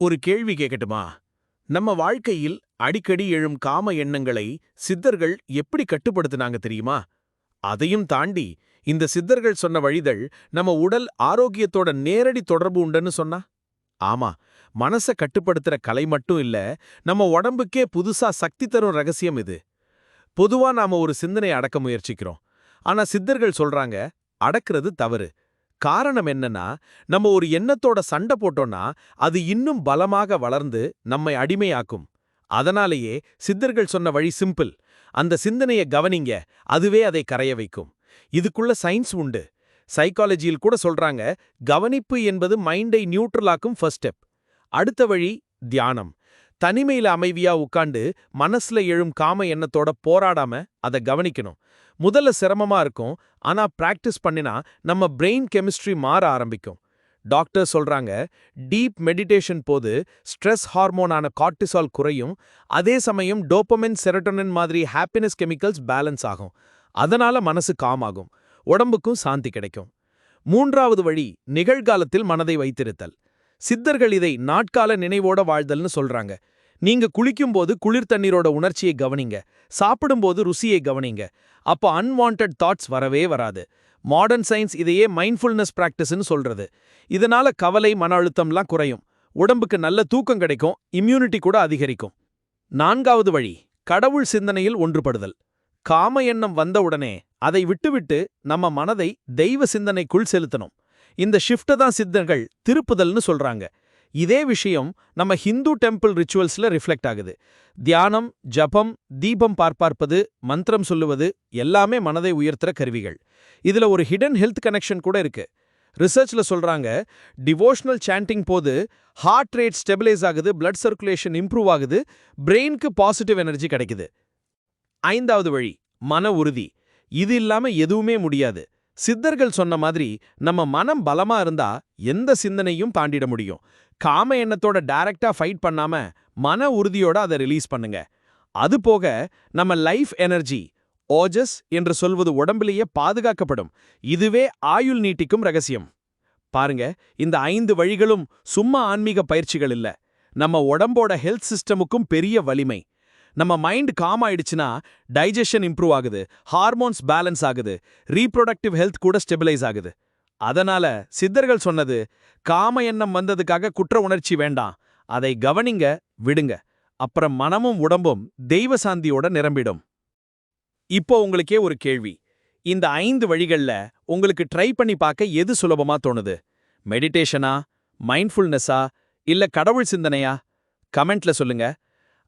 ஒரு கேள்வி கேட்கட்டுமா நம்ம வாழ்க்கையில் அடிக்கடி எழும் காம எண்ணங்களை சித்தர்கள் எப்படி கட்டுப்படுத்துனாங்க தெரியுமா? அதையும் தாண்டி இந்த சித்தர்கள் சொன்ன வழிதல் நம்ம உடல் ஆரோக்கியத்தோட நேரடி தொடர்பு உண்டுன்னு சொன்னா? ஆமா மனச கட்டுப்படுத்துற கலை மட்டும் இல்ல நம்ம உடம்புக்கே புதுசா சக்தி தரும் ரகசியம் இது. பொதுவா நாம ஒரு சிந்தனை அடக்க முயற்சிக்கிறோம். ஆனா சித்தர்கள் சொல்றாங்க அடக்கிறது தவறு. காரணம் என்னன்னா நம்ம ஒரு எண்ணத்தோட சண்டை போட்டோம்னா அது இன்னும் பலமாக வளர்ந்து நம்மை அடிமையாக்கும். அதனாலேயே சித்தர்கள் சொன்ன வழி சிம்பிள். அந்த சிந்தனைய கவனிங்க அதுவே அதை கரைய வைக்கும். இதுக்குள்ள சயின்ஸ் உண்டு. சைக்காலஜியில் கூட சொல்றாங்க கவனிப்பு என்பது மைண்டை நியூட்ரலாக்கும் ஃபர்ஸ்ட் ஸ்டெப். அடுத்த வழி தியானம். தனிமையில அமைவியா உட்காண்டு மனசுல எழும் காம எண்ணத்தோட போராடாம அதை கவனிக்கணும். முதல்ல சிரமமா இருக்கும் ஆனா பிராக்டிஸ் பண்ணினா நம்ம பிரெயின் கெமிஸ்ட்ரி மாற ஆரம்பிக்கும். டாக்டர் சொல்றாங்க டீப் மெடிடேஷன் போது ஸ்ட்ரெஸ் ஹார்மோனான கார்டிசால் குறையும் அதே சமயம் டோப்பமின் செரட்டோனின் மாதிரி ஹாப்பினஸ் கெமிக்கல்ஸ் பேலன்ஸ் ஆகும். அதனால மனசு காம் ஆகும் உடம்புக்கும் சாந்தி கிடைக்கும். மூன்றாவது வழி நிகழ்காலத்தில் மனதை வைத்திருத்தல். சித்தர்கள் இதை நாட்கால நினைவோட வாழ்தல்னு சொல்றாங்க. நீங்க குளிக்கும்போது குளிர் தண்ணீரோட உணர்ச்சியை கவனிங்க. சாப்பிடும்போது ருசியை கவனிங்க. அப்போ அன்வான்ட் தாட்ஸ் வரவே வராது. மாடர்ன் சயின்ஸ் இதையே மைண்ட்ஃபுல்னஸ் பிராக்டிஸ்னு சொல்றது. இதனால கவலை மன அழுத்தம்லாம் குறையும். உடம்புக்கு நல்ல தூக்கம் கிடைக்கும். இம்யூனிட்டி கூட அதிகரிக்கும். நான்காவது வழி கடவுள் சிந்தனையில் ஒன்றுபடுதல். காம எண்ணம் வந்தவுடனே அதை விட்டுவிட்டு நம்ம மனதை தெய்வ சிந்தனைக்குள் செலுத்தணும். இந்த ஷிஃப்ட தான் சித்தர்கள் திருப்புதல்னு சொல்றாங்க. இதே விஷயம் நம்ம ஹிந்து டெம்பிள் ரிச்சுவல்ஸ்ல ரிஃப்ளெக்ட் ஆகுது. தியானம் ஜபம் தீபம் பார்ப்பார்ப்பது மந்திரம் சொல்லுவது எல்லாமே மனதை உயர்த்துற கருவிகள். இதுல ஒரு ஹிடன் ஹெல்த் கனெக்ஷன் கூட இருக்கு. ரிசர்ச்ல சொல்றாங்க டிவோஷனல் சாண்டிங் போது ஹார்ட் ரேட் ஸ்டெபிலைஸ் ஆகுது பிளட் சர்க்குலேஷன் இம்ப்ரூவ் ஆகுது பிரெயினுக்கு பாசிட்டிவ் எனர்ஜி கிடைக்குது. ஐந்தாவது வழி மன உறுதி. இது இல்லாம எதுவுமே முடியாது. சித்தர்கள் சொன்ன மாதிரி நம்ம மனம் பலமா இருந்தா எந்த சிந்தனையும் தாண்டிட முடியும். காம எண்ணத்தோட டைரக்டா ஃபைட் பண்ணாம மன உறுதியோட அதை ரிலீஸ் பண்ணுங்க. அது போக நம்ம லைஃப் எனர்ஜி ஓஜஸ் என்று சொல்வது உடம்பிலேயே பாதுகாக்கப்படும். இதுவே ஆயுள் நீட்டிக்கும் ரகசியம். பாருங்க இந்த ஐந்து வழிகளும் சும்மா ஆன்மீக பயிற்சிகள் இல்ல. நம்ம உடம்போட ஹெல்த் சிஸ்டமுக்கும் பெரிய வலிமை. நம்ம மைண்ட் காம் ஆயிடுச்சுன்னா டைஜஷன் இம்ப்ரூவ் ஆகுது ஹார்மோன்ஸ் பேலன்ஸ் ஆகுது ரீப்ரொடக்டிவ் ஹெல்த் கூட ஸ்டெபிலைஸ் ஆகுது. அதனால சித்தர்கள் சொன்னது காம எண்ணம் வந்ததுக்காக குற்ற உணர்ச்சி வேண்டாம். அதை கவனிங்க விடுங்க. அப்புறம் மனமும் உடம்பும் தெய்வ சாந்தியோட நிரம்பிடும். இப்போ உங்களுக்கே ஒரு கேள்வி. இந்த ஐந்து வழிகள்ல உங்களுக்கு ட்ரை பண்ணி பார்க்க எது சுலபமா தோணுது? மெடிடேஷனா மைண்ட்ஃபுல்னஸா இல்ல கடவுள் சிந்தனையா? கமெண்ட்ல சொல்லுங்க.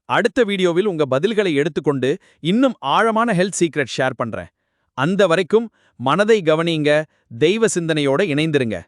அடுத்த வீடியோவில் உங்க பதில்களை எடுத்துக்கொண்டு இன்னும் ஆழமான ஹெல்த் சீக்ரெட் ஷேர் பண்றேன். அந்த வரைக்கும் மனதை கவனிங்க தெய்வ சிந்தனையோட இணைந்திருங்க.